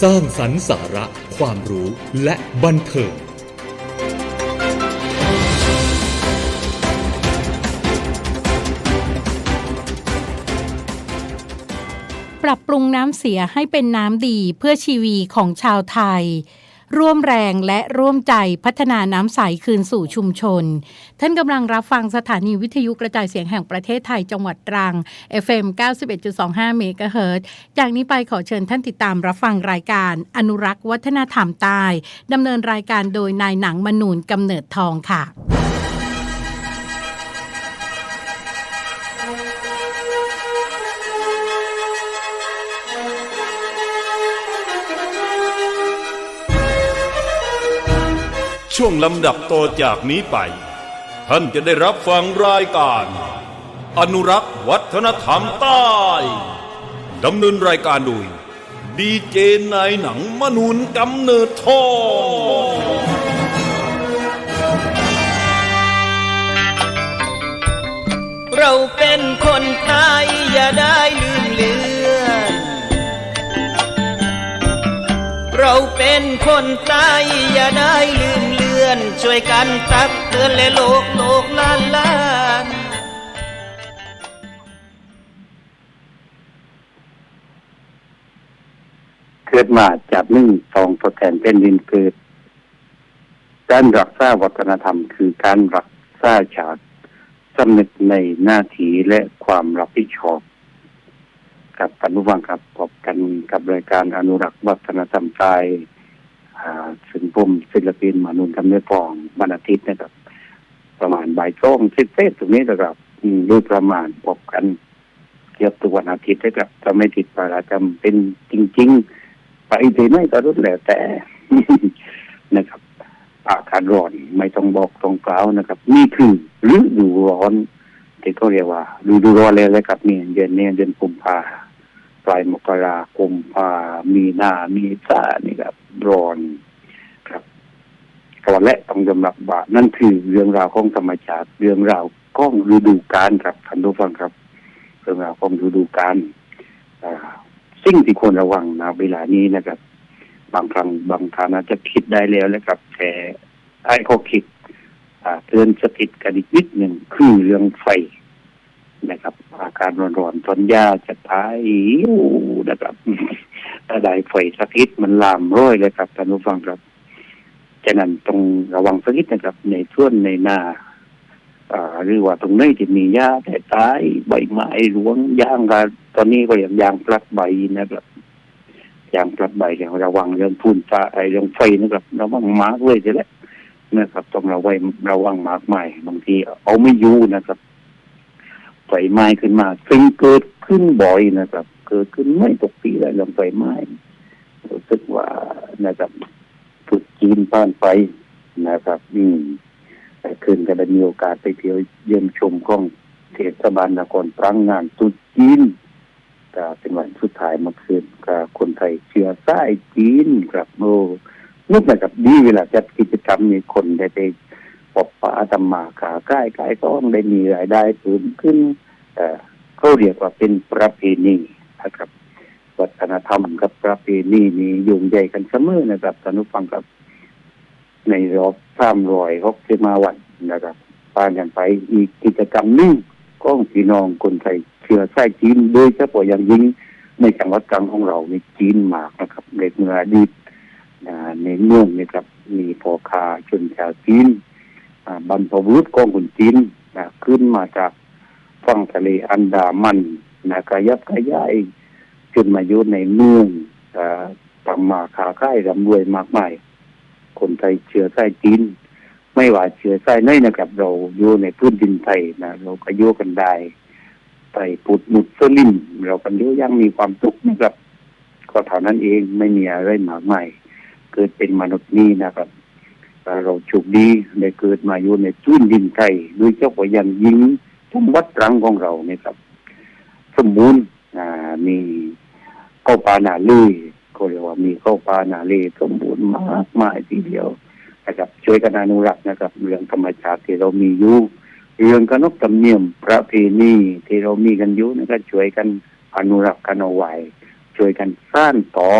สร้างสรรค์สาระ ความรู้และบันเทิงปรับปรุงน้ำเสียให้เป็นน้ำดีเพื่อชีวีของชาวไทย ร่วมแรงและร่วมใจพัฒนาน้ำใสคืนสู่ชุมชน ท่านกำลังรับฟังสถานีวิทยุกระจายเสียงแห่งประเทศไทยจังหวัดตรัง FM 91.25 เมกะเฮิรตจากนี้ไปขอเชิญท่านติดตามรับฟังรายการอนุรักษ์วัฒนธรรมใต้ดำเนินรายการโดยนายหนังมนูนกำเนิดทองค่ะ ช่วงลำดับต่อจากนี้ไป ท่านจะได้รับฟังรายการ อนุรักษ์วัฒนธรรมใต้ดำเนินรายการโดยดีเจนายหนังมนุนกำเนิดทองเราเป็นคนไทยอย่าได้ลืมเลือน เราเป็นคนไทยอย่าได้ลืมเลือน ช่วยกันตักเตือนและโลกโลกล้านล้านเกิดมาจากนึ่งสองทดแทนเป็นดินเกิดการรักษาวัฒนธรรม คือการรักษาชาติสำนึกในหน้าที่และความรับผิดชอบ กับท่านผู้ฟังครับพบกันกับรายการอนุรักษ์วัฒนธรรมไทยอ่าซึ่งผมศิลปินมานุนทำเนื้อฟองวันอาทิตย์นะครับ ประมาณบ่ายสองสิบเซตตรงนี้นะครับอืมโดยประมาณพบกันเกือบทุกวันอาทิตย์นะครับจะไม่ติดประจำเป็นจริง ๆ ไปที่ไหนก็รุดแล้วแต่นะครับ อากาศร้อนไม่ต้องบอกตรงกล่าวนะครับ นี่คือฤดูร้อนที่เขาเรียกว่าฤดูร้อนเลยเลยครับนี่เดือนนี้เดือนกุมภา ปลายมกราคมพามีนามีสานี่ครับร้อนครับก่อนและต้องยอมรับว่านั่นคือเรื่องราวของธรรมชาติ เรื่องราวของฤดูกาลครับท่านผู้ฟังครับ เรื่องราวของฤดูกาลอ่าสิ่งที่ควรระวังนะเวลานี้นะครับ บางครั้งบางท่านอาจจะคิดได้แล้วนะครับ แต่ไอ้เขาคิดอ่าเตือนสติกันอีกนิดหนึ่งคือเรื่องไฟ นะครับอาการร้อนๆต้นหญ้าจะตายอยู่นะครับถ้าได้ไฟสักนิดมันลามร้อยเลยครับท่านผู้ฟังครับฉะนั้นต้องระวังสักนิดนะครับ ในส่วนในนาหรือว่าตรงไหนที่มีหญ้าแต่ตายใบไม้รวงยางกันตอนนี้ก็อย่างยางพลัดใบนะครับยางพลัดใบเนี่ยระวังเรื่องพุ่นฟ้าไอเรื่องไฟนะครับระวังมากเลยจะแหละนะครับต้องระวังระวังมากใหมายบางทีเอาไม่อยู่นะครับ ไฟไหม้ขึ้นมาซึ่งเกิดขึ้นบ่อยนะครับ เกิดขึ้นไม่ตกปีเลยเรื่องไฟไหม้รู้สึกว่านะครับฝึกจีนผ่านไปนะครับ อืมแต่คืนก็ได้มีโอกาสไปเที่ยวเยี่ยมชมของเทศบาลนครตรังงานตรุษจีนก็เป็นวันสุดท้ายเมื่อคืนก็คนไทยเชื้อสายจีนครับโอ้นึกนะครับดีเวลาจัดกิจกรรมมีคนได้ไป ปบปะธรรมาขาใกล้ใกล้ต้องได้มีรายได้เพิ่มขึ้นเอ่เขาเรียกว่าเป็นประเพณีนะครับ วัฒนธรรมกับประเพณีนี้โยงใหญ่กันเสมอนะครับท่านผู้ฟังครับในรอบสามรอยหกสิบมาวันนะครับปานกันไปอีกกิจกรรมหนึงของพี่น้องคนไทยเชื้อสายจีนโดยเฉพาะอย่างยิ่งในจังหวัดตรังของเราในจีนมากนะครับในเมืออดีตในเมืองนี่ครับ มีพ่อค้าชนชาวจีน บรรพบุรุษของคนจีนนะขึ้นมาจากฝั่งทะเลอันดามันนะกระยับขยายจนมาอยู่ในเมืองอ่าทำมาค้าขายร่ำรวยมากมาย คนไทยเชื้อสายจีน ไม่ว่าเชื้อสายไหนนะครับ เราอยู่ในพื้นดินไทยนะเราก็อยู่กันได้ไปปุดมุดสลิมเรากันอยู่อยังมีความสุขนะครับ ก็เท่านั้นเองไม่มีอะไรมากมายเกิดเป็นมนุษย์นี่นะครับ แต่เราโชคดีได้เกิดมาอยู่ในพื้นดินไทยโดยเฉพาะอย่างยิ่งจังวัดรังของเราเนี่ยครับ สมบูรณ์อ่ามีข้าวปลาหนาเล่ก็เรียกว่ามีข้าวปลาหนาเล่สมบูรณ์มากมายทีเดียวนะครับ ช่วยกันอนุรักษ์นะครับ เรื่องธรรมชาติที่เรามีอยู่เรื่องขนบธรรมเนียมประเพณีที่เรามีกันอยู่นะครับช่วยกันอนุรักษ์กันเอาไว้ช่วยกันสร้างต่อ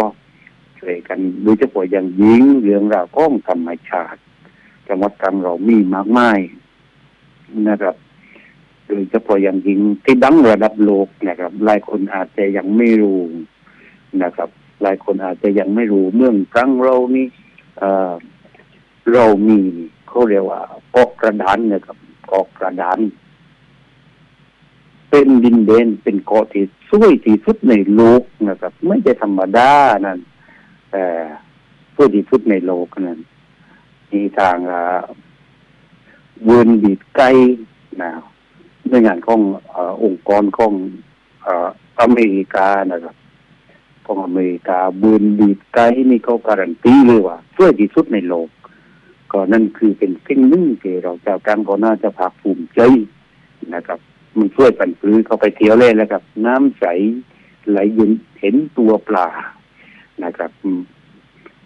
ช่วยกันโดยเฉพาะอย่างยิ่งเรื่องราวของธรรมชาติจังหวัดตรังเรามีมากมายนะครับโดยเฉพาะอย่างยิ่งที่ดังระดับโลกนะครับ หลายคนอาจจะยังไม่รู้นะครับ หลายคนอาจจะยังไม่รู้เมืองตรังเรานี่เอ่อเรามีเขาเรียกว่าเกกระดานนะครับเกกระดานเป็นดินแดนเป็นเกาะที่สวยที่สุดในโลกนะครับ ไม่ใช่ธรรมดานั่น แต่สวยที่สุดในโลกนั่นมีทางเวินบีดไกนะด้วยงานของเอ่องค์กรของเอ่อเมริกานะครับของอเมริกาเวินบีดไกนี่เขาการันตีเลยว่าสวยที่สุดในโลก ก็นั่นคือเป็นสิ่งหนึ่งที่เราเจ้าการก็น่าจะภาคภูมิใจนะครับ มันช่วยปั่นพื้นเขาไปเที่ยวเล่นแล้วครับ น้ำใสไหลเย็นเห็นตัวปลา นะครับ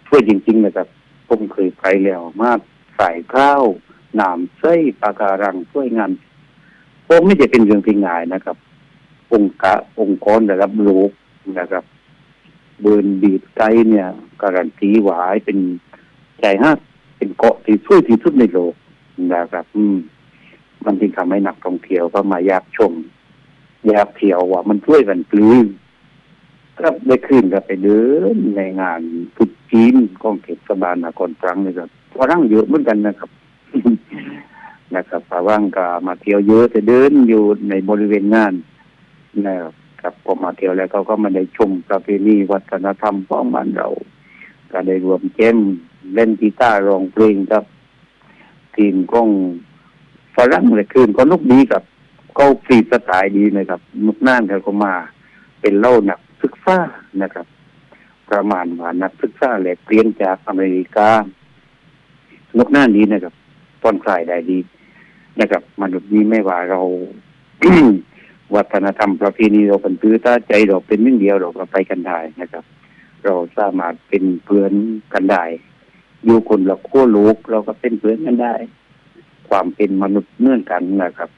ช่วยจริง ๆ นะครับ ผมเคยไปแล้วมากสายข้าวน้ำใสปาการังช่วยงานผมไม่จะเป็นเรื่องที่ง่ายนะครับ องค์กะองค์กรระดับโลกนะครับ เบิร์นบีดไกเนี่ย การันตีหวายเป็นใจฮักเป็นเกาะที่ช่วยที่สุดในโลกนะครับ อืม มันจึงทำให้นักท่องเที่ยวก็มาอยากชมอยากเที่ยวว่ามันช่วยกันปลื้ม ก็ได้ขึ้นก็ไปเดินในงานพุทธจีนของเทศบาลนครตรังนี่ครับฝรั่งเยอะเหมือนกันนะครับ นะครับฝรั่งก็มาเที่ยวเยอะแต่เดินอยู่ในบริเวณงานนะครับพอมาเที่ยวแล้วเขาก็มาได้ชมประเพณีวัฒนธรรมของบ้านเราก็ได้รวมเจมเล่นกีตาร์ร้องเพลงครับ ทีมของฝรั่งเลยคืนก็นุกดีกับก็ฟรีสไตล์ดีนะครับนุกน่านเขาก็มาเป็นเล่านัก ศึกษานะครับ ประมาณว่านักศึกษาแหลกเปลี่ยนจากอเมริกานกน่านดีนะครับป้อนคลายได้ดีนะครับมนุษย์นี้ไม่ว่าเราวัฒนธรรมประเพณีเราเป็นพื้นถ้าใจเราเป็นมิ่งเดียวเราก็ไปกันได้นะครับ เราสามารถเป็นเพื่อนกันได้อยู่คนละขั้วโลกเราก็เป็นเพื่อนกันได้ ความเป็นมนุษย์เหมือนกันนะครับ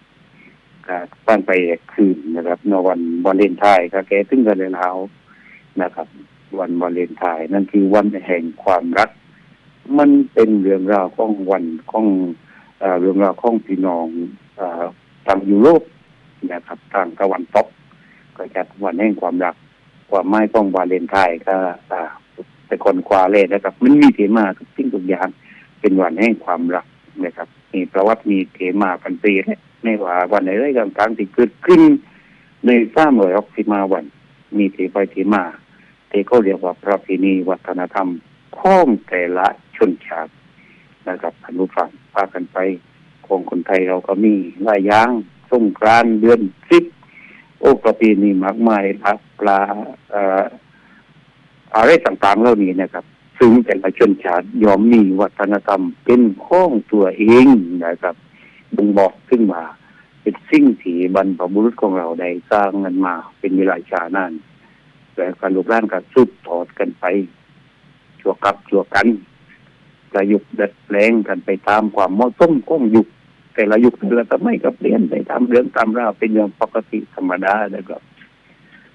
การตั้งไปคืนนะครับในวันวาเลนไทน์ก็แกถึงกันเลยแล้วนะครับ วันวาเลนไทน์นั่นคือวันแห่งความรัก มันเป็นเรื่องราวของวันของเรื่องราวของพี่น้องอทางยุโรปนะครับทางตะวันตกก็จัดวันแห่งความรัก ความหมายของวาเลนไทน์ก็แต่คนควาเล่นะครับ มันมีเทมาทุกสิ่งทุกอย่างเป็นวันแห่งความรักนะครับ มีประวัติมีเทมาพันปีและ ไม่ว่าวันไหนได้กำลังที่เกิดขึ้น ในสามร้อยหกสิมาวัน มีเทไปเทมาเทก็เรียกว่าประเพณีวัฒนธรรมข้องแต่ละชนชาตินะครับอนุฟังพากันไปของคนไทยเราก็มีหลายอย่างสงกรานเดือนสิบโอ้ประเพณีมากมายพักปลาเอ่ออะไรต่างๆเหล่านี้นะครับ ซึ่งแต่ละชนชาติยอมมีวัฒนธรรมเป็นข้องตัวเองนะครับ บ่งบอกขึ้นมา เป็นสิ่งที่บรรพบุรุษของเราได้สร้างกันมา เป็นเวลาชานานแต่การลูกล้านก็สุดถอดกันไปชั่วกับชั่วกันประยุกต์ดัดแปลงกันไปตามความเหมาะสมของยุคแต่ละยุคแต่ละสมัยก็เปลี่ยนไปตามเรื่องตามราวเป็นเรื่องปกติธรรมดานะครับ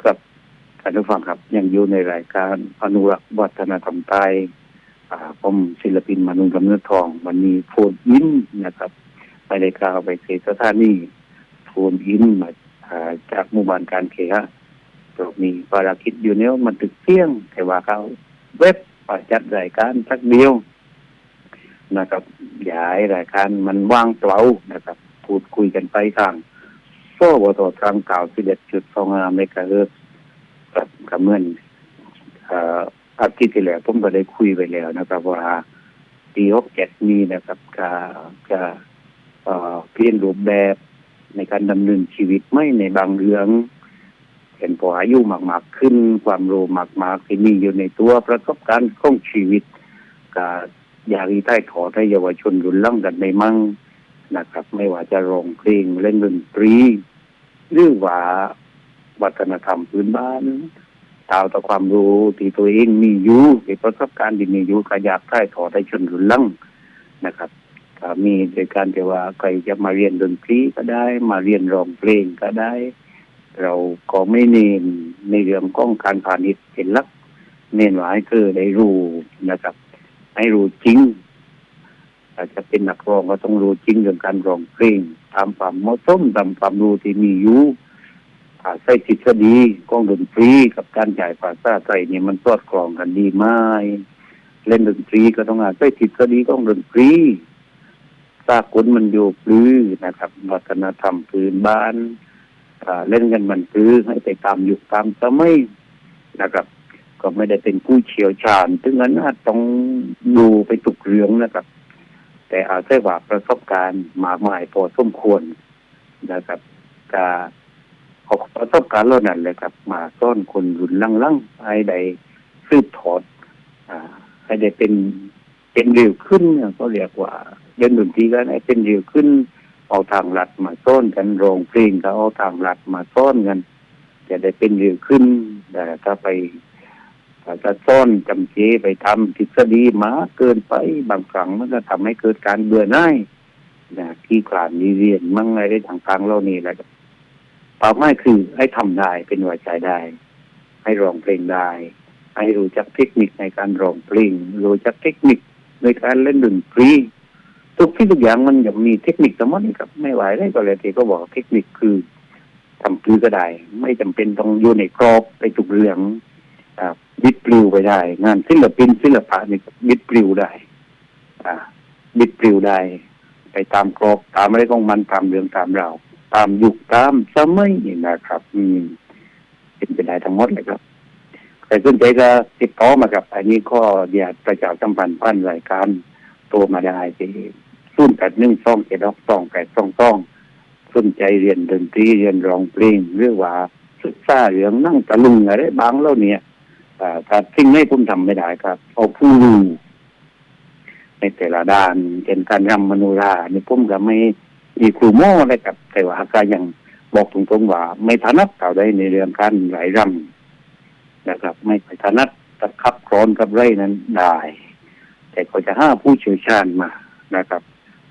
ครับท่านผู้ฟังครับ ยังอยู่ในรายการอนุรักษ์วัฒนธรรมไทยผมศิลปินมนุษย์กำเนิดทอง วันนี้โฟนอินนะครับ ไปรายการไปเทศสถานีโฟนอินมาอ่าจากหมู่บ้านการเคหะเรามีภารกิจอยู่เนี้ยมันตึกเที่ยงแต่ว่าเขาเว็บประจัดรายการสักเดียวนะครับย้ายรายการมันว่างเปล่านะครับ พูดคุยกันไปทางโซ่บททางเก่าสิเด็ดจุดสองเมกะเฮิรตซ์กับกับเมื่อนอ่ออาทิตย์ที่แล้วผมก็ได้คุยไปแล้วนะครับ ว่าปีหกเจ็ดนี้นะครับจะจะ เปลี่ยนรูปแบบในการดำเนินชีวิตไม่ในบางเรื่องเห็นพออายุมาก ๆ ขึ้น ความรู้มากๆที่มีอยู่ในตัวประสบการณ์ของชีวิตก็อยากให้ใต้ขอให้เยาวชนรุ่นล่างกันในมั่งนะครับ ไม่ว่าจะร้องเพลงเล่นดนตรี หรือว่าวัฒนธรรมพื้นบ้านตาวต่อความรู้ที่ตัวเองมีอยู่ที่ประสบการณ์ที่มีอยู่ก็อยากใต้ขอให้ชนรุ่นหล่างนะครับ ก็มีโดยการที่ว่าใครจะมาเรียนดนตรีก็ได้ มาเรียนร้องเพลงก็ได้ เราก็ไม่เน้นในเรื่องของการพาณิชย์เป็นหลัก เน้นว่าให้คือได้รู้นะครับ ให้รู้จริงอาจจะเป็นนักร้องก็ต้องรู้จริงเรื่องการร้องเพลงตามความเหมาะสมตามความรู้ที่มีอยู่าใช้ทฤษฎีของดนตรีกับการจ่ายภาษาไทยนี่มันสอดคล้องกันดีไหมเล่นดนตรีก็ต้องอาศัยทฤษฎีของดนตรี สากลมันอยู่ปลื้อนะครับ วัฒนธรรมพื้นบ้านเล่นกันมันปลื้อให้ไปตามยุคตามสมัยนะครับ ก็ไม่ได้เป็นผู้เชี่ยวชาญถึงนั้นต้องดูไปทุกเรื่องนะครับ แต่อาจจะว่าประสบการณ์มากมายพอสมควรนะครับกาเอาประสบการณ์เหล่านั้นเลยครับ มาซ่อนคนรุ่นลังๆให้ได้สืบทอดอให้ได้เป็นเป็นเร็วขึ้นก็เรียกว่า เรียนดนตรีก็ให้เป็นเร็วขึ้น เอาทางลัดมาซ่อนกันโรงเพลงก็เอาทางลัดมาซ่อนกันจะได้เป็นเร็วขึ้นแต่ถ้าไปถ้าจะซ่อนจำเจไปทำทฤษฎีมาเกินไปบางครั้งมันก็ทำให้เกิดการเบื่อหน่ายนะที่ขลานนีเรียนมั่งอะไรทางทางๆเหล่านี้แหละเป้าหมายคือให้ทำได้เป็นหัวใจได้ ให้ร้องเพลงได้ให้รู้จักเทคนิคในการร้องเพลงรู้จักเทคนิคในการเล่นดนตรี ทุกที่ทุกอย่างมันจะมีเทคนิคทั้งหมดครับ ไม่ไหวได้ก็เลยทีก็บอกเทคนิคคือทำคือก็ได้ ไม่จำเป็นต้องอยู่ในกรอบไปทุกเรื่องบิดปลิวไปได้ งานศิลปินศิลปะนี่บิดปลิวได้ อ่า บิดปลิวได้ ไปตามกรอบตามอะไรของมันตามเรื่องตามเราตามยุคตามสมัยนี่นะครับ อืมเป็นไปได้ทั้งหมดเลยครับใครสนใจก็ติดต่อมากับ อันนี้ก็อยากประชาสัมพันธ์พันรายการโทรมาได้ที่ ศูนแปดหนึ่งสองเจ็ดสองแปดสองสองสนใจเรียนดนตรีเรียนร้องเพลงหรือว่าศึกษาเรื่องนั่งตะลุงอะไรบางแล้วเนี่ยอ่าถ้าสิ่งไหนผมทำไม่ได้ครับเอาผู้รู้ในแต่ละด้านเช่นการรำมโนรานี่ผมก็ไม่มีครูโม่เลยครับแต่ว่าก็ยังบอกตรงๆว่า ไม่ถนัดเท่าใดในเรื่องการไหลรำนะครับ ไม่ถนัดตะขับกรอนกับไรนั้นได้ แต่ก็จะห้าผู้เชี่ยวชาญมานะครับ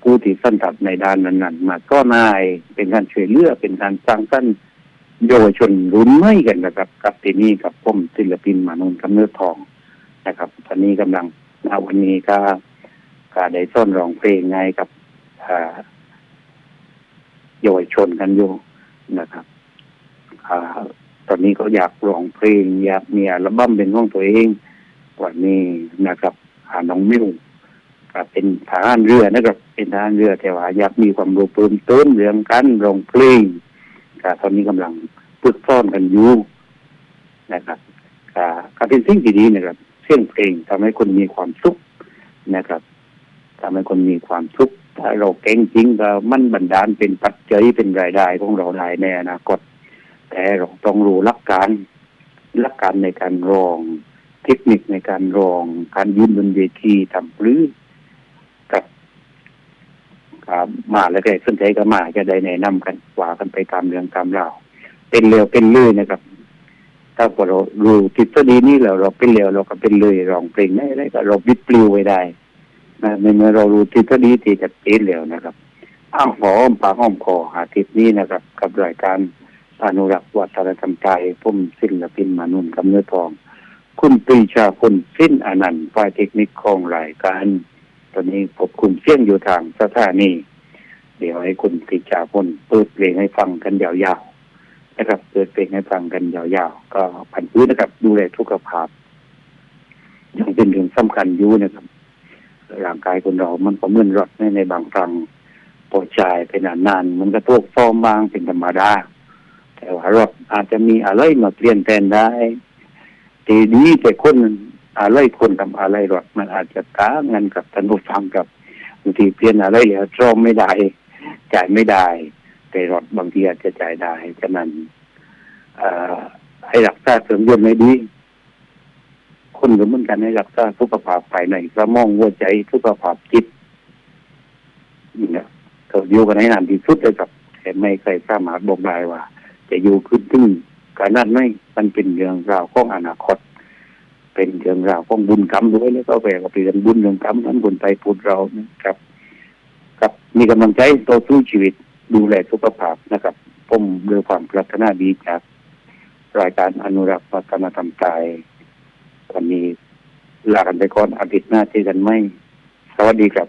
ผู้ที่สันทัดในด้านนั้นๆ มาก็นายเป็นการช่วยเหลือเป็นการสร้างสรรค์เยาวชนรุ่นใหม่กันนะครับ กับที่นี่กับผมศิลปินมานนท์กำเนิดทองนะครับตอนนี้กำลังณวันนี้ก็ก็ได้ซ่อนร้องเพลงไงกับอ่าเยาวชนกันอยู่นะครับอ่าตอนนี้เขาอยากร้องเพลงอยากมีอัลบั้มเป็นของตัวเองวันนี้นะครับหาน้องมิว ก็เป็นทหารเรือนะครับ เป็นทหารเรือแต่ว่าอยากมีความรู้เพิ่มเติมเรื่องการรองเพลงก็ตอนนี้กำลังฝึกซ้อมกันอยู่นะครับก็ก็เป็นสิ่งที่ดีนะครับเสียงเพลงทำให้คนมีความสุขนะครับทำให้คนมีความสุขถ้าเราเก่งจริงก็มันบันดาลเป็นปัจจัยเป็นรายได้ของเราได้ในอนาคต แต่เราต้องรู้หลักการหลักการในการรอง เทคนิคในการรอง การยืนบนเวทีทำหรือ ครับมาแล้วก็สนใจก็มาจะได้แนะนำกันว่ากันไปตามเรื่องตามราวเป็นเร็วเป็นเลื่อยนะครับ ถ้าเรารู้ทฤษฎีนี้แล้วเราเป็นเร็วเราก็เป็นเลยร้องเพลงได้แล้วก็เราบิดปลิวไว้ได้นะในเมื่อเรารู้ทฤษฎีที่จะเป็นเร็วนะครับอ้าวหอมปากห้อมคออาทิตย์นี้นะครับ กับรายการอนุรักษ์วัฒนธรรมไทยผมศิลปินมานุนกำเนิดทอง คุณปีชาคุณสิ้นอนันต์ฝ่ายเทคนิคของรายการ ตอนนี้ผมคุณเสี่ยงอยู่ทางสถานีเดี๋ยวให้คุณปรีชาคุณเปิดเพลงให้ฟังกันยาวๆนะครับเปิดเพลงให้ฟังกันยาวๆก็พันพื้นนะครับ ดูแลสุขภาพยังเป็นเรื่องสำคัญอยู่นะครับร่างกายคนเรา มันก็เมือนรถในในบางครั้งพอใจายไปนานๆมันก็ทุกฟอร์มบางเป็นธรรมดาแต่ว่ารถอาจจะมีอะไรมาเปลี่ยนแปลงได้ทีนี้แต่คน อะไรคนทำอะไรรถมันอาจจะต่าเงกันกับท่านผู้ฟังกับบางทีเปลี่ยนอะไรแล้วซ่อมไม่ได้ จ่ายไม่ได้ แต่รถบางทีอาจจะจ่ายได้ฉะนั้นอให้รักษาเสริมยนต์ให้ดี คนก็เหมือนกันให้รักษาสุขภาพภายในสมองหัวใจสุขภาพจิตนี่นะเขาอยู่กันให้นานที่สุดเลยครับแต่ไม่เคยสามารถบอกได้ว่า จะอยู่ขึ้นถึงการนั้นไม่มันเป็นเรื่องราวของอนาคต เป็นเรื่องราวของบุญกรรมด้วยแล้วก็แปลว่าเป็นบุญเรื่องกรรมนั้นบุญไปพูดเรานะครับ ครับมีกำลังใจต่อสู้ชีวิตดูแลสุขภาพนะครับผมเรื่องความปรารถนาดีจากรายการอนุรักษ์วัฒนธรรมไทยวันนี้ลากันไปก่อนอาทิตย์หน้าเจอกันไหมสวัสดีครับ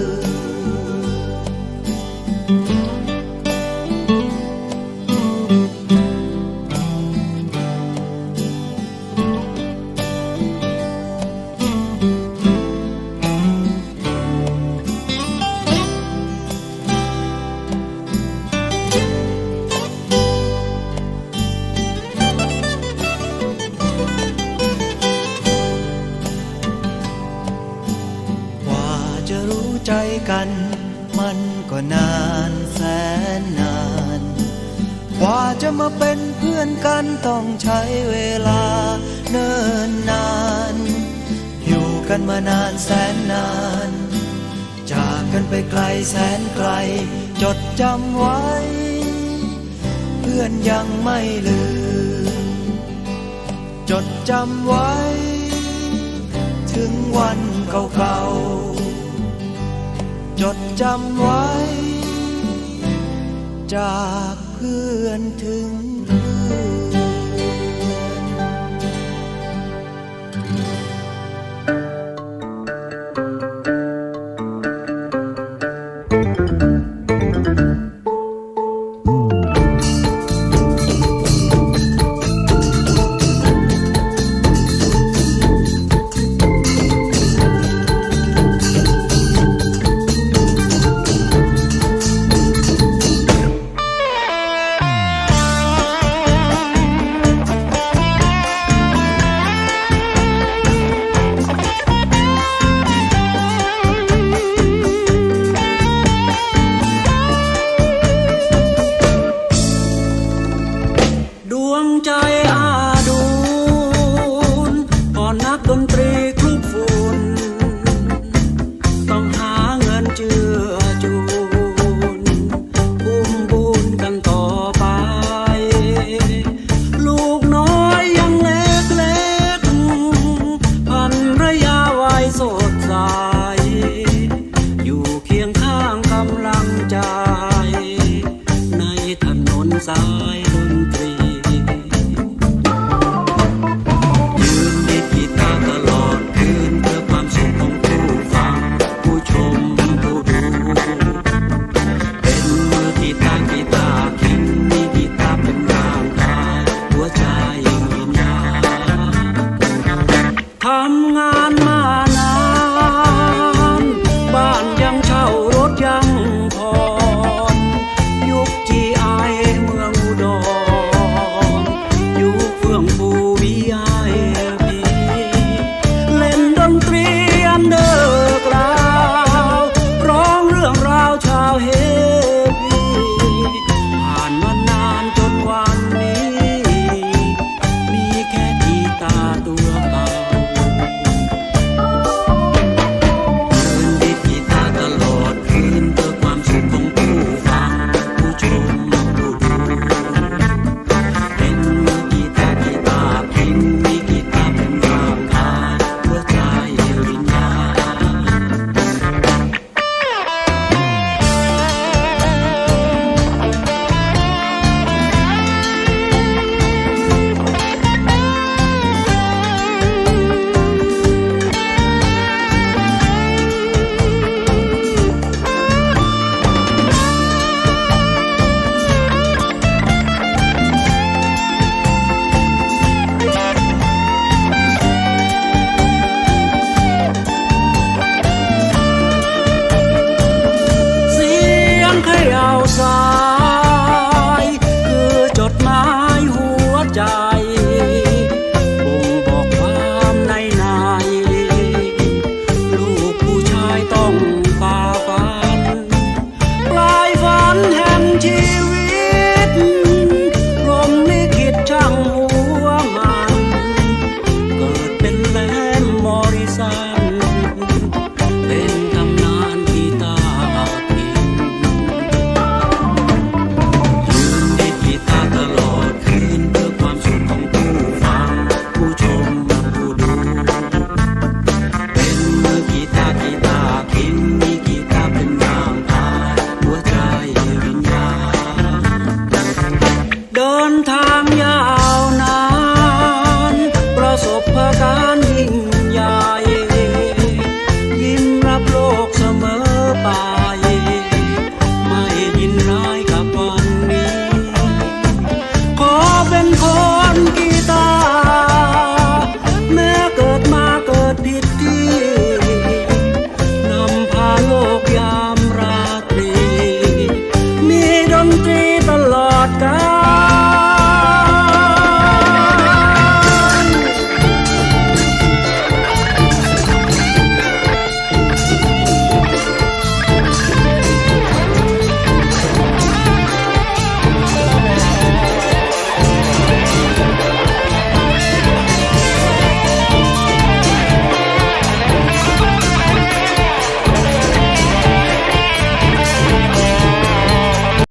ไปไกลแสนไกล จดจำไว้ เพื่อนยังไม่ลืม จดจำไว้ ถึงวันเก่าๆจดจำไว้ จากเพื่อนถึง